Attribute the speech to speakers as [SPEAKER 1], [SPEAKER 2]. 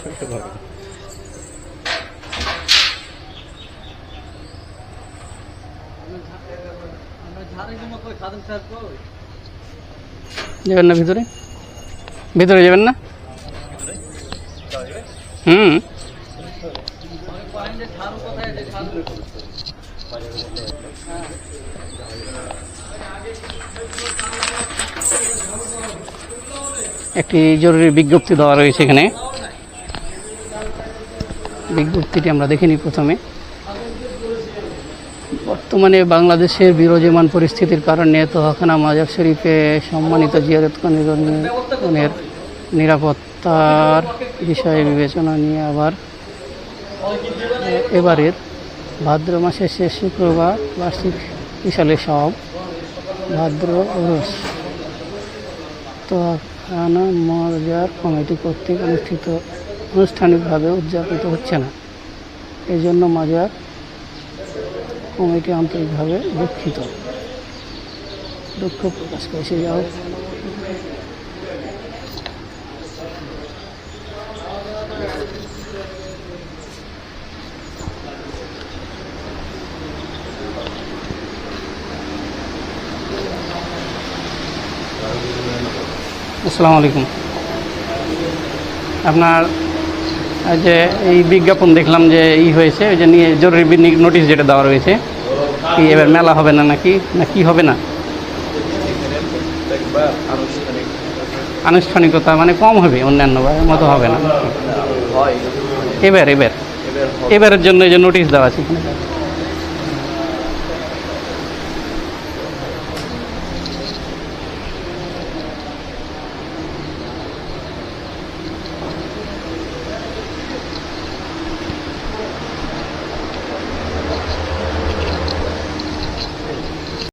[SPEAKER 1] সঠিকভাবে যাবেন না ভিতরে? ভিতরে যাবেন না? হুম। একটি জরুরি বিজ্ঞপ্তি দেওয়া রয়েছে এখানে। বিজ্ঞপ্তিটি আমরা দেখিনি প্রথমে। বর্তমানে বাংলাদেশের বিরাজমান পরিস্থিতির কারণে তোহাখানা মাজার শরীফে সম্মানিত জিয়ারতকানের নিরাপত্তার বিষয়ে বিবেচনা নিয়ে আবার এবারের ভাদ্র মাসের শেষ শুক্রবার বার্ষিক বিশালে সব ভাদ্র ওরস। তোহাখানা মজার কমিটি কর্তৃক অনুষ্ঠিত আনুষ্ঠানিকভাবে উদযাপিত হচ্ছে না। এই জন্য মাজার কমিটি আন্তরিকভাবে দুঃখিত। দুঃখ প্রকাশ করেছে যাও। আসসালামু আলাইকুম। আপনার যে এই বিজ্ঞাপন দেখলাম যে ই হয়েছে, ওই যে নিয়ে জরুরি নোটিশ যেটা দেওয়া রয়েছে, কি এবার মেলা হবে না নাকি, না কি হবে না? আনুষ্ঠানিকতা মানে কম হবে, অন্যান্য মতো হবে না। এবার এবার
[SPEAKER 2] এবার
[SPEAKER 1] এবারের জন্য যে নোটিশ দেওয়া আছে